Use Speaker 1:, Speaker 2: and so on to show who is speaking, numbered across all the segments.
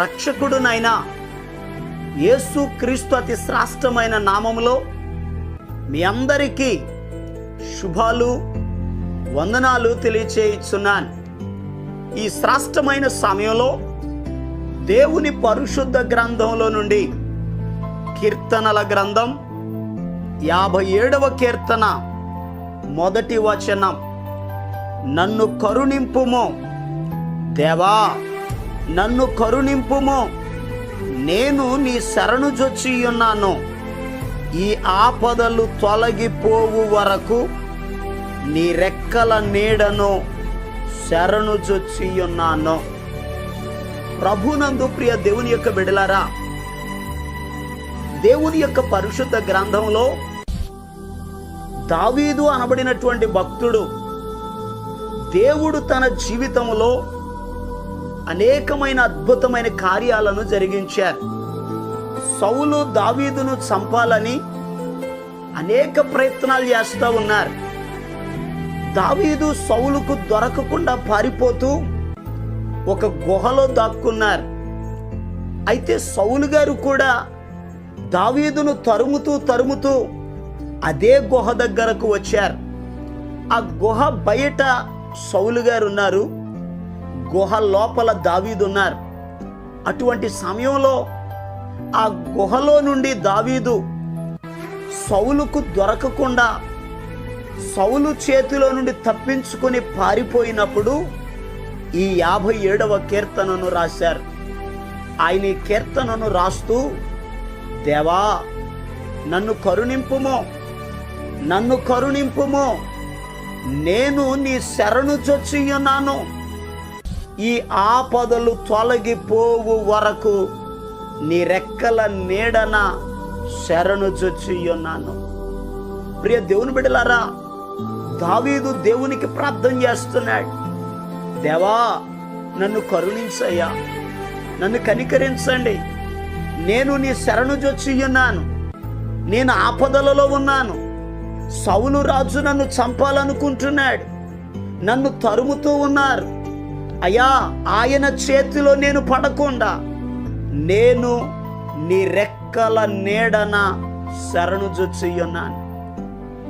Speaker 1: రక్షకుడునైన యేసు క్రీస్తు అతి శ్రాష్టమైన నామములో మీ అందరికీ శుభాలు వందనాలు తెలియచేయుచున్నాను. ఈ శ్రాష్టమైన సమయంలో దేవుని పరిశుద్ధ గ్రంథంలో నుండి కీర్తనల గ్రంథం యాభై ఏడవ కీర్తన మొదటి వచనం. నన్ను కరుణింపుము దేవా. నన్ను కరుణింపుము. నేను నీ శరణు జొచ్చి ఉన్నాను ఈ ఆపదలు తొలగిపోవు వరకు నీ రెక్కల నీడను శరణు జొచ్చి ఉన్నాను ప్రభునందు ప్రియ దేవుని యొక్క బిడలారా దేవుని యొక్క పరిశుద్ధ గ్రంథంలో దావీదు అనబడినటువంటి భక్తుడు దేవుడు తన జీవితంలో అనేకమైన అద్భుతమైన కార్యాలను జరిగించారు. సౌలు దావీదును చంపాలని అనేక ప్రయత్నాలు చేస్తూ ఉన్నారు. దావీదు సౌలుకు దొరకకుండా పారిపోతూ ఒక గుహలో దాక్కున్నారు. అయితే సౌలు గారు కూడా దావీదును తరుముతూ తరుముతూ అదే గుహ దగ్గరకు వచ్చారు. ఆ గుహ బయట సౌలు గారు ఉన్నారు. గుహ లోపల దావీదున్నారు. అటువంటి సమయంలో ఆ గుహలో నుండి దావీదు సౌలుకు దొరకకుండా సౌలు చేతిలో నుండి తప్పించుకొని పారిపోయినప్పుడు ఈ యాభై ఏడవ కీర్తనను రాశారు. ఆయన ఈ కీర్తనను రాస్తూ దేవా నన్ను కరుణింపుమో నన్ను కరుణింపుమో నేను నీ శరణు చొచ్చి ఉన్నాను. ఈ ఆపదలు తొలగిపోవు వరకు నీ రెక్కల నీడన శరణు చొచ్చియున్నాను ప్రియ దేవుని బిడ్డలారా దావీదు దేవునికి ప్రార్థన చేస్తున్నాడు. దేవా నన్ను కరుణించయ్యా నన్ను కనికరించండి. నేను నీ శరణు చొచ్చియున్నాను నేను ఆపదలలో ఉన్నాను. సౌలు రాజు నన్ను చంపాలనుకుంటున్నాడు. నన్ను తరుముతూ ఉన్నారు. అయ్యా ఆయన చేతిలో నేను పడకుండా నేను నీ రెక్కల నీడన శరణు జొచ్చి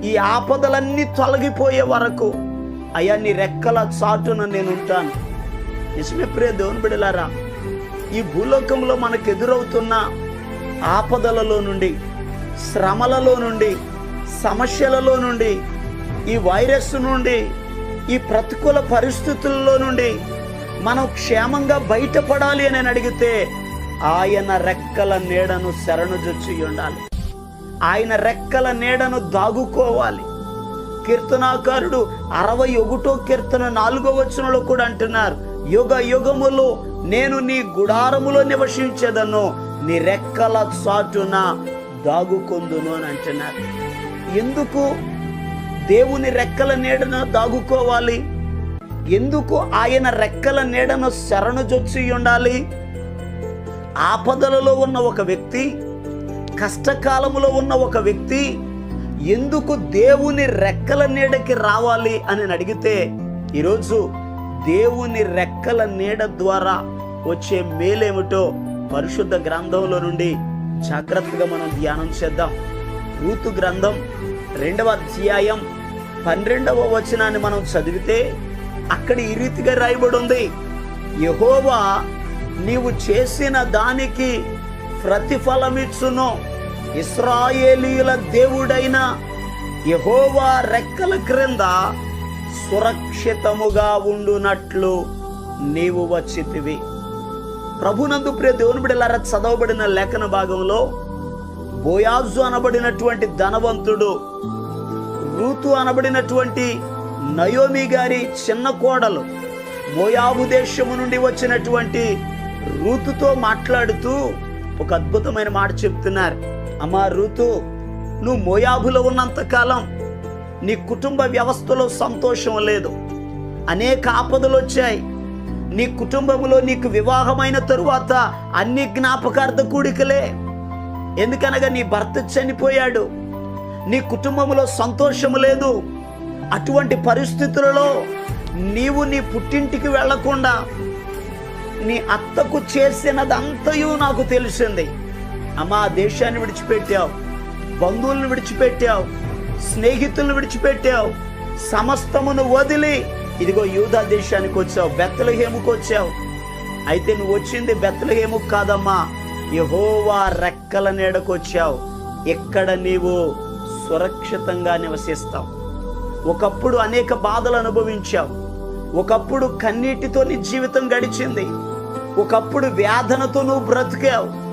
Speaker 1: ఈ ఆపదలన్నీ తొలగిపోయే వరకు అయ్యా నీ రెక్కల చాటున నేను ఉంటాను నిజమే ప్రియ దేవుని బిడలారా ఈ భూలోకంలో మనకు ఎదురవుతున్న ఆపదలలో నుండి శ్రమలలో నుండి సమస్యలలో నుండి ఈ వైరస్ నుండి ఈ ప్రతికూల పరిస్థితుల్లో నుండి మనం క్షేమంగా బయటపడాలి అని అడిగితే ఆయన రెక్కల నీడను శరణుజొచ్చి ఉండాలి. ఆయన రెక్కల నీడను దాగుకోవాలి. కీర్తనాకారుడు అరవై ఒకటో కీర్తన నాలుగో వచనంలో కూడా అంటున్నారు యుగ యుగములో నేను నీ గుడారములో నివసించేదను నీ రెక్కల చాటున దాగుకొందును అని అంటున్నారు. ఎందుకు? దేవుని రెక్కల నీడన దాగుకోవాలి. ఎందుకు ఆయన రెక్కల నీడను శరణుజొచ్చి ఉండాలి? ఆపదలలో ఉన్న ఒక వ్యక్తి కష్టకాలములో ఉన్న ఒక వ్యక్తి ఎందుకు దేవుని రెక్కల నీడకి రావాలి అని అడిగితే ఈరోజు దేవుని రెక్కల నీడ ద్వారా వచ్చే మేలేమిటో పరిశుద్ధ గ్రంథంలో నుండి జాగ్రత్తగా మనం ధ్యానం చేద్దాం. రూతు గ్రంథం రెండవ అధ్యాయం పన్నెండవ వచనాన్ని మనం చదివితే అక్కడ ఈ రీతిగా రాయబడి ఉంది. యహోవా నీవు చేసిన దానికి ప్రతిఫలమిచ్చును. ఇస్రాయేలీల దేవుడైన యహోవా రెక్కల క్రింద సురక్షితముగా ఉండునట్లు నీవు వచ్చితివి. ప్రభునందు ప్రియ దేవుని బిడ్డలారా చదవబడిన లేఖన భాగంలో బోయాజు అనబడినటువంటి ధనవంతుడు రూతు అనబడినటువంటి నయోమి గారి చిన్న కోడలు మోయాబు దేశము నుండి వచ్చినటువంటి ఋతుతో మాట్లాడుతూ ఒక అద్భుతమైన మాట చెప్తున్నారు. అమ్మా ఋతు నువ్వు మోయాబులో ఉన్నంత కాలం నీ కుటుంబ వ్యవస్థలో సంతోషం లేదు. అనేక ఆపదలు వచ్చాయి. నీ కుటుంబంలో నీకు వివాహమైన తరువాత అన్ని జ్ఞాపకార్థ కూడికలే. ఎందుకనగా నీ భర్త చనిపోయాడు. నీ కుటుంబంలో సంతోషం లేదు. అటువంటి పరిస్థితులలో నీవు నీ పుట్టింటికి వెళ్ళకుండా నీ అత్తకు చేసినదంతయు నాకు తెలిసింది. అమ్మా దేశాన్ని విడిచిపెట్టావు బంధువులను విడిచిపెట్టావు స్నేహితులను విడిచిపెట్టావు సమస్తమును వదిలి ఇదిగో యూదా దేశానికి వచ్చావు బెత్తలహేముకు వచ్చావు. అయితే నువ్వు వచ్చింది బెత్తలహేముకు కాదమ్మా యహోవా రెక్కల నీడకు వచ్చావు. ఇక్కడ నీవు సురక్షితంగా నివసిస్తావు. ఒకప్పుడు అనేక బాధలు అనుభవించావు ఒకప్పుడు కన్నీటితో నీ జీవితం గడిచింది. ఒకప్పుడు వేదనతో నువ్వు బ్రతికావు.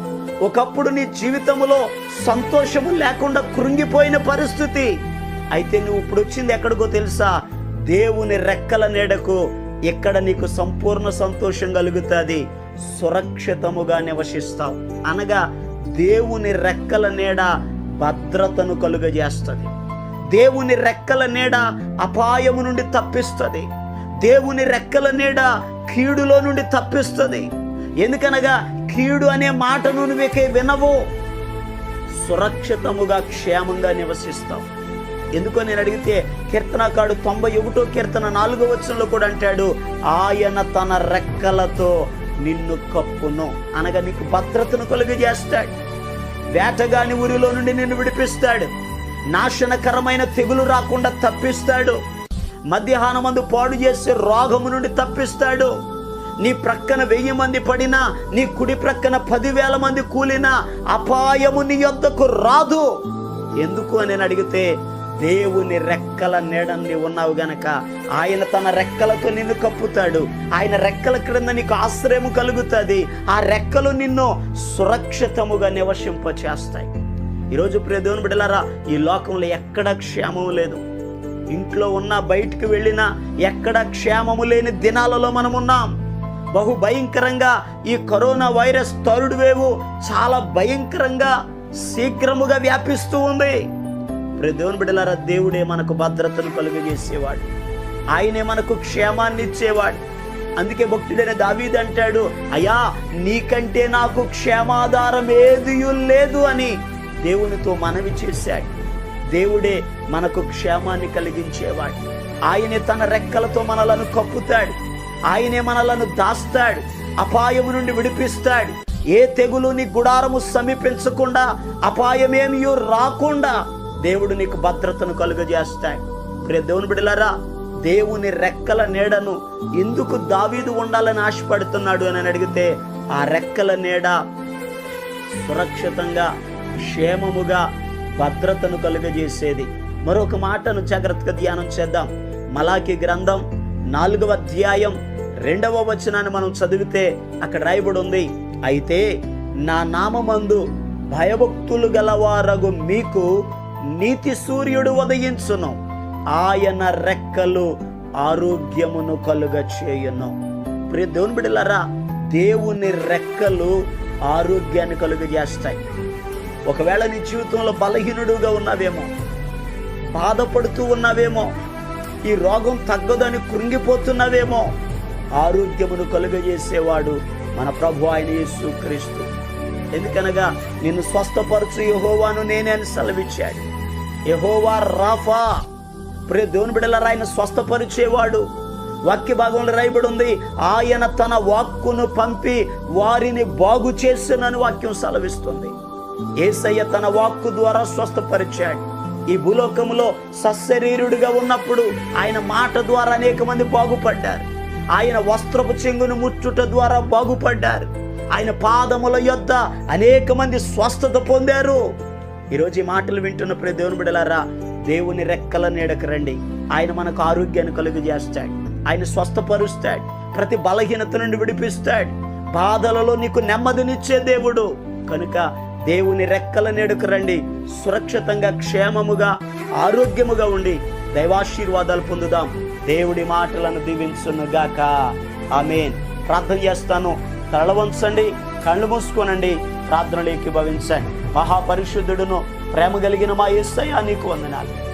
Speaker 1: ఒకప్పుడు నీ జీవితంలో సంతోషము లేకుండా కృంగిపోయిన పరిస్థితి. అయితే నువ్వు ఇప్పుడు వచ్చింది ఎక్కడికో తెలుసా? దేవుని రెక్కల నీడకు ఇక్కడ నీకు సంపూర్ణ సంతోషం కలుగుతుంది. సురక్షితముగా నివసిస్తావు. అనగా దేవుని రెక్కల నీడ భద్రతను కలుగజేస్తుంది. దేవుని రెక్కల నీడ అపాయము నుండి తప్పిస్తుంది. దేవుని రెక్కల నీడ కీడులో నుండి తప్పిస్తుంది. ఎందుకనగా కీడు అనే మాటను నువ్వే వినవు? సురక్షితముగా క్షేమంగా నివసిస్తావు. ఎందుకో నేను అడిగితే కీర్తనకాడు తొంభై ఒకటో కీర్తన నాలుగో వచనంలో కూడా అంటాడు ఆయన తన రెక్కలతో నిన్ను కప్పును. అనగా నీకు భద్రతను కలుగజేస్తాడు. వేటగాని ఊరిలో నుండి నిన్ను విడిపిస్తాడు. నాశనకరమైన తెగులు రాకుండా తప్పిస్తాడు. మధ్యాహ్నమందు పాడు చేసే రోగము నుండి తప్పిస్తాడు. నీ ప్రక్కన వెయ్యి మంది పడినా నీ కుడి ప్రక్కన పదివేల మంది కూలినా అపాయము నీ యొద్దకు రాదు. ఎందుకు అని నేను అడిగితే దేవుని రెక్కల నీడని ఉన్నావు గనక ఆయన తన రెక్కలతో నిన్ను కప్పుతాడు. ఆయన రెక్కల క్రింద నీకు ఆశ్రయము కలుగుతుంది. ఆ రెక్కలు నిన్ను సురక్షితముగా నివసింపచేస్తాయి. ఈరోజు ప్రదేవుని బిడ్డలారా ఈ లోకంలో ఎక్కడ క్షేమం లేదు. ఇంట్లో ఉన్న బయటికి వెళ్ళినా ఎక్కడ క్షేమము లేని దినాలలో మనం ఉన్నాం బహు భయంకరంగా ఈ కరోనా వైరస్ థర్డ్ వేవ్ చాలా భయంకరంగా శీఘ్రముగా వ్యాపిస్తూ ఉంది. ప్రదేవుని బిడ్డలారా దేవుడే మనకు భద్రతను కలుగజేసేవాడు. ఆయనే మనకు క్షేమాన్ని ఇచ్చేవాడు. అందుకే భక్తుడైన దావీద్ అంటాడు అయ్యా నీకంటే నాకు క్షేమాధారం ఏది లేదు అని. దేవునితో మనవి చేశాడు. దేవుడే మనకు క్షేమాన్ని కలిగించేవాడు. ఆయనే తన రెక్కలతో మనలను కప్పుతాడు. ఆయనే మనలను దాస్తాడు. అపాయం నుండి విడిపిస్తాడు. ఏ తెగులు నీ గుడారము సమీపించకుండా అపాయమేమియో రాకుండా దేవుడు నీకు భద్రతను కలుగజేస్తాడు. ప్రియ దేవుని బిడలారా దేవుని రెక్కల నీడను ఎందుకు దావీదు ఉండాలని ఆశపడుతున్నాడు అని అడిగితే ఆ రెక్కల నీడ సురక్షితంగా క్షేమముగా భద్రతను కలుగజేసేది. మరొక మాటను జాగ్రత్తగా ధ్యానం చేద్దాం. మలాకి గ్రంథం నాలుగవ అధ్యాయం రెండవ వచనాన్ని మనం చదివితే అక్కడ రాయబడి ఉంది అయితే నా నామమందు భయభక్తులు గలవారగు మీకు నీతి సూర్యుడు ఉదయించును. ఆయన రెక్కలు ఆరోగ్యమును కలుగ చేయును ప్రియ దేవుని బిడలరా దేవుని రెక్కలు ఆరోగ్యాన్ని కలుగజేస్తాయి. ఒకవేళ నీ జీవితంలో బలహీనుడుగా ఉన్నావేమో బాధపడుతూ ఉన్నావేమో ఈ రోగం తగ్గదని కృంగిపోతున్నావేమో ఆరోగ్యమును కలుగజేసేవాడు మన ప్రభు ఆయన యేసు క్రీస్తు. ఎందుకనగా నిన్ను స్వస్థపరచు యహోవాను నేనే అని సెలవిచ్చాడు. యహోవా రాఫా ప్రే దేవుని బిడలరా ఆయన స్వస్థపరిచేవాడు. వాక్య భాగంలో రాయబడి ఉంది ఆయన తన వాక్కును పంపి వారిని బాగు చేసినని వాక్యం సెలవిస్తుంది. ఏసయ్య తన వాక్కు ద్వారా స్వస్థపరిచాడు. ఈ భూలోకములో సశరీరుడిగా ఉన్నప్పుడు ఆయన మాట ద్వారా అనేక మంది బాగుపడ్డారు. ఆయన వస్త్రపు చెంగును ముచ్చుట ద్వారా బాగుపడ్డారు. ఆయన పాదముల యొద్ద అనేక మంది స్వస్థత పొందారు. ఈరోజు ఈ మాటలు వింటున్న ప్రతి దేవుని బిడలారా దేవుని రెక్కల నీడకు రండి. ఆయన మనకు ఆరోగ్యాన్ని కలుగు చేస్తాడు ఆయన స్వస్థపరుస్తాడు. ప్రతి బలహీనత నుండి విడిపిస్తాడు. బాధలలో నీకు నెమ్మదినిచ్చే దేవుడు. కనుక దేవుని రెక్కల నేడుకు రండి. సురక్షితంగా క్షేమముగా ఆరోగ్యముగా ఉండి దైవాశీర్వాదాలు పొందుదాం. దేవుడి మాటలను దీవించునుగాక ఆమెన్. ప్రార్థన చేస్తాను. తలవంచండి కళ్ళు మూసుకోనండి. ప్రార్థనలోకి భవించండి. మహాపరిశుద్ధుడును ప్రేమ కలిగిన మా యేసయ్య నీకు వందనాలు.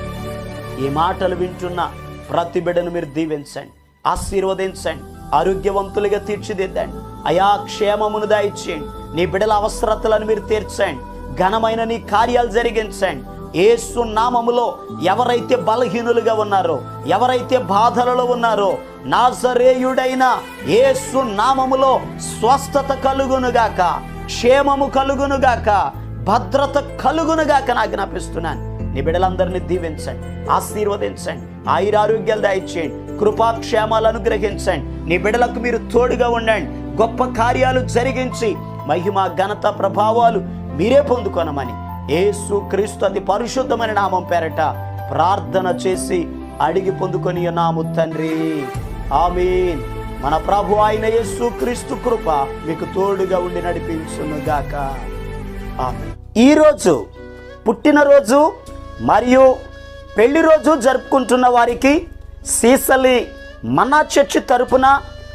Speaker 1: ఈ మాటలు వింటున్న ప్రతి బిడ్డను మీరు దీవించండి. ఆశీర్వదించండి. ఆరోగ్యవంతులుగా తీర్చిదిద్దండి. అయా క్షేమమును దయచేయండి. నీ బిడల అవసరతలను మీరు తీర్చండి. ఘనమైన నీ కార్యాలు జరిగించండి. ఏసు నామములో ఎవరైతే బలహీనులుగా ఉన్నారో ఎవరైతే బాధలలో ఉన్నారో నాజరేయుడైన ఏసు నామములో స్వస్థత కలుగునుగాక క్షేమము కలుగునుగాక భద్రత కలుగునుగాక నాకు జ్ఞాపిస్తున్నాను నీ బిడ్డలందరినీ దీవించండి ఆశీర్వదించండి ఆయురారోగ్యాలు దయచేయండి కృపాక్షేమాలు అనుగ్రహించండి. నీ బిడ్డలకు మీరు తోడుగా ఉండండి. గొప్ప కార్యాలు జరిగించి మహిమ ఘనత ప్రభావాలు మీరే పొందుకొనమని ఏసు క్రీస్తు అతి పరిశుద్ధమైన నామం పేరట ప్రార్థన చేసి అడిగి పొందుకొని నాము తండ్రి. ఆమీన్. మన ప్రభు అయిన యేసు క్రీస్తు కృప మీకు తోడుగా ఉండి నడిపించునుగాక ఆమె ఈరోజు పుట్టినరోజు మరియు పెళ్ళి రోజు జరుపుకుంటున్న వారికి సీసలి మన్నా చర్చి తరపున